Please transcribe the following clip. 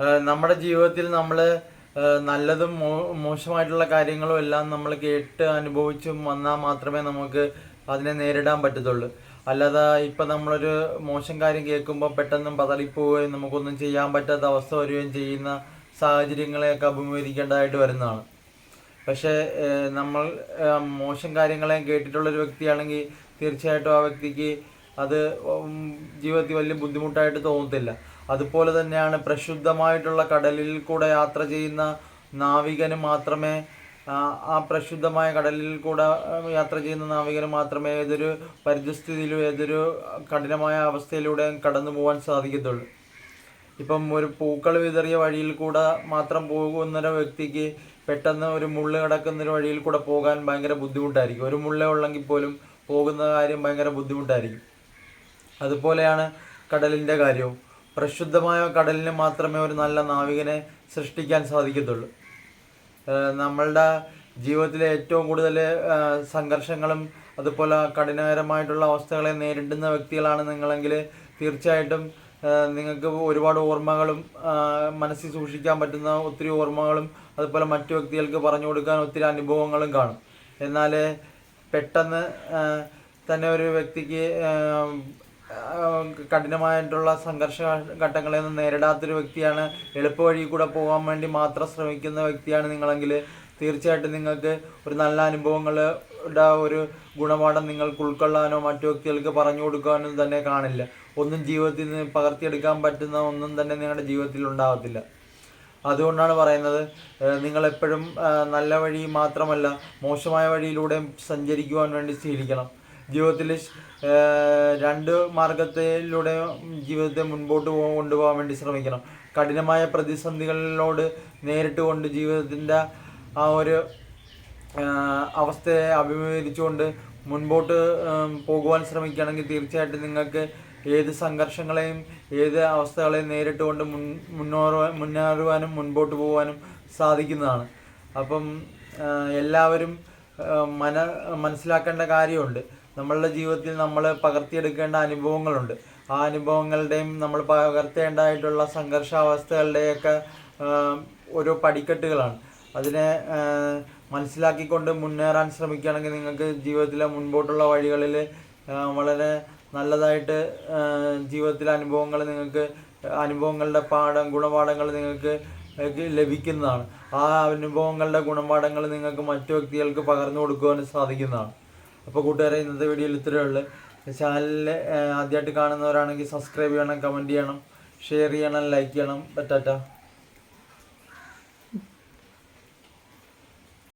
നമ്മുടെ ജീവിതത്തിൽ നമ്മൾ നല്ലതും മോ- മോശമായിട്ടുള്ള കാര്യങ്ങളും എല്ലാം നമ്മൾ കേട്ട് അനുഭവിച്ചും വന്നാൽ മാത്രമേ നമുക്ക് അതിനെ നേരിടാൻ പറ്റത്തുള്ളൂ. അല്ലാതെ ഇപ്പം നമ്മളൊരു മോശം കാര്യം കേൾക്കുമ്പോൾ പെട്ടെന്ന് പതറിപ്പോവുകയും നമുക്കൊന്നും ചെയ്യാൻ പറ്റാത്ത അവസ്ഥ വരികയും ചെയ്യുന്ന സാഹചര്യങ്ങളെയൊക്കെ അഭിമുഖീകരിക്കേണ്ടതായിട്ട് വരുന്നതാണ്. പക്ഷേ നമ്മൾ മോശം കാര്യങ്ങളെ കേട്ടിട്ടുള്ളൊരു വ്യക്തിയാണെങ്കിൽ തീർച്ചയായിട്ടും ആ വ്യക്തിക്ക് അത് ജീവിതത്തിൽ വലിയ ബുദ്ധിമുട്ടായിട്ട് തോന്നത്തില്ല. അതുപോലെ തന്നെയാണ് പ്രക്ഷുബ്ധമായിട്ടുള്ള കടലിൽ കൂടെ യാത്ര ചെയ്യുന്ന നാവികന് മാത്രമേ ആ, പ്രശുദ്ധമായ കടലിൽ കൂടെ യാത്ര ചെയ്യുന്ന നാവികന് മാത്രമേ ഏതൊരു പരിതസ്ഥിതിയിലും ഏതൊരു കഠിനമായ അവസ്ഥയിലൂടെയും കടന്നു പോകാൻ സാധിക്കത്തുള്ളൂ. ഇപ്പം ഒരു പൂക്കൾ വിതറിയ വഴിയിൽ കൂടെ മാത്രം പോകുന്നൊരു വ്യക്തിക്ക് പെട്ടെന്ന് ഒരു മുള്ള് കിടക്കുന്ന ഒരു വഴിയിൽ കൂടെ പോകാൻ ഭയങ്കര ബുദ്ധിമുട്ടായിരിക്കും. ഒരു മുള്ള ഉള്ളെങ്കിൽ പോലും പോകുന്ന കാര്യം ഭയങ്കര ബുദ്ധിമുട്ടായിരിക്കും. അതുപോലെയാണ് കടലിന്റെ കാര്യവും. പ്രക്ഷുബ്ധമായ കടലിന് മാത്രമേ ഒരു നല്ല നാവികനെ സൃഷ്ടിക്കാൻ സാധിക്കത്തുള്ളൂ. നമ്മളുടെ ജീവിതത്തിലെ ഏറ്റവും കൂടുതൽ സംഘർഷങ്ങളും അതുപോലെ കഠിനകരമായിട്ടുള്ള അവസ്ഥകളെ നേരിടുന്ന വ്യക്തികളാണ് നിങ്ങളെങ്കിൽ തീർച്ചയായിട്ടും നിങ്ങൾക്ക് ഒരുപാട് ഓർമ്മകളും മനസ്സിൽ സൂക്ഷിക്കാൻ പറ്റുന്ന ഒത്തിരി ഓർമ്മകളും അതുപോലെ മറ്റു വ്യക്തികൾക്ക് പറഞ്ഞു കൊടുക്കാൻ ഒത്തിരി അനുഭവങ്ങളും കാണും. എന്നാൽ പെട്ടെന്ന് തന്നെ ഒരു വ്യക്തിക്ക് കഠിനമായിട്ടുള്ള സംഘർഷ ഘട്ടങ്ങളെ നേരിടാത്തൊരു വ്യക്തിയാണ്. എളുപ്പ വഴി കൂടെ പോകാൻ വേണ്ടി മാത്രം ശ്രമിക്കുന്ന വ്യക്തിയാണ് നിങ്ങളെങ്കിൽ തീർച്ചയായിട്ടും നിങ്ങൾക്ക് ഒരു നല്ല അനുഭവങ്ങളുടെ ഒരു ഗുണപാഠം നിങ്ങൾക്ക് ഉൾക്കൊള്ളാനോ മറ്റു വ്യക്തികൾക്ക് പറഞ്ഞു കൊടുക്കാനോ തന്നെ കാണില്ല. ഒന്നും ജീവിതത്തിൽ നിന്ന് പകർത്തിയെടുക്കാൻ പറ്റുന്ന ഒന്നും തന്നെ നിങ്ങളുടെ ജീവിതത്തിൽ ഉണ്ടാകത്തില്ല അതുകൊണ്ടാണ് പറയുന്നത് നിങ്ങൾ എപ്പോഴും നല്ല വഴി മാത്രമല്ല മോശമായ വഴിയിലൂടെയും സഞ്ചരിക്കുവാൻ വേണ്ടി ശീലിക്കണം. ജീവിതത്തിൽ രണ്ട് മാർഗത്തിലൂടെ ജീവിതത്തെ മുൻപോട്ട് കൊണ്ടുപോകാൻ വേണ്ടി ശ്രമിക്കണം. കഠിനമായ പ്രതിസന്ധികളിലോട് നേരിട്ട് കൊണ്ട് ജീവിതത്തിന്റെ ആ ഒരു അവസ്ഥയെ അഭിമുഖീകരിച്ചുകൊണ്ട് മുൻപോട്ട് പോകുവാൻ ശ്രമിക്കുകയാണെങ്കിൽ തീർച്ചയായിട്ടും നിങ്ങൾക്ക് ഏത് സംഘർഷങ്ങളെയും ഏത് അവസ്ഥകളെയും നേരിട്ട് കൊണ്ട് മുൻ മുന്നോറുവാൻ മുന്നേറുവാനും മുൻപോട്ട് പോകുവാനും സാധിക്കുന്നതാണ്. അപ്പം എല്ലാവരും മന മനസ്സിലാക്കേണ്ട കാര്യമുണ്ട്. നമ്മളുടെ ജീവിതത്തിൽ നമ്മൾ പകർത്തിയെടുക്കേണ്ട അനുഭവങ്ങളുണ്ട്. ആ അനുഭവങ്ങളുടെയും നമ്മൾ പകർത്തേണ്ടതായിട്ടുള്ള സംഘർഷാവസ്ഥകളുടെയൊക്കെ ഓരോ പടിക്കെട്ടുകളാണ്. അതിനെ മനസ്സിലാക്കിക്കൊണ്ട് മുന്നേറാൻ ശ്രമിക്കുകയാണെങ്കിൽ നിങ്ങൾക്ക് ജീവിതത്തിലെ മുൻപോട്ടുള്ള വഴികളിൽ വളരെ നല്ലതായിട്ട് ജീവിതത്തിലെ അനുഭവങ്ങൾ നിങ്ങൾക്ക് അനുഭവങ്ങളുടെ പാഠം ഗുണപാഠങ്ങൾ നിങ്ങൾക്ക് ലഭിക്കുന്നതാണ്. ആ അനുഭവങ്ങളുടെ ഗുണപാഠങ്ങൾ നിങ്ങൾക്ക് മറ്റു വ്യക്തികൾക്ക് പകർന്നു കൊടുക്കുവാൻ സാധിക്കുന്നതാണ്. അപ്പോൾ കൂട്ടുകാരെ ഇന്നത്തെ വീഡിയോയിൽ ഇത്രയേ ഉള്ളൂ. ചാനലിൽ ആദ്യമായിട്ട് കാണുന്നവരാണെങ്കിൽ സബ്സ്ക്രൈബ് ചെയ്യണം കമന്റ് ചെയ്യണം ഷെയർ ചെയ്യണം ലൈക്ക് ചെയ്യണം. പറ്റാറ്റ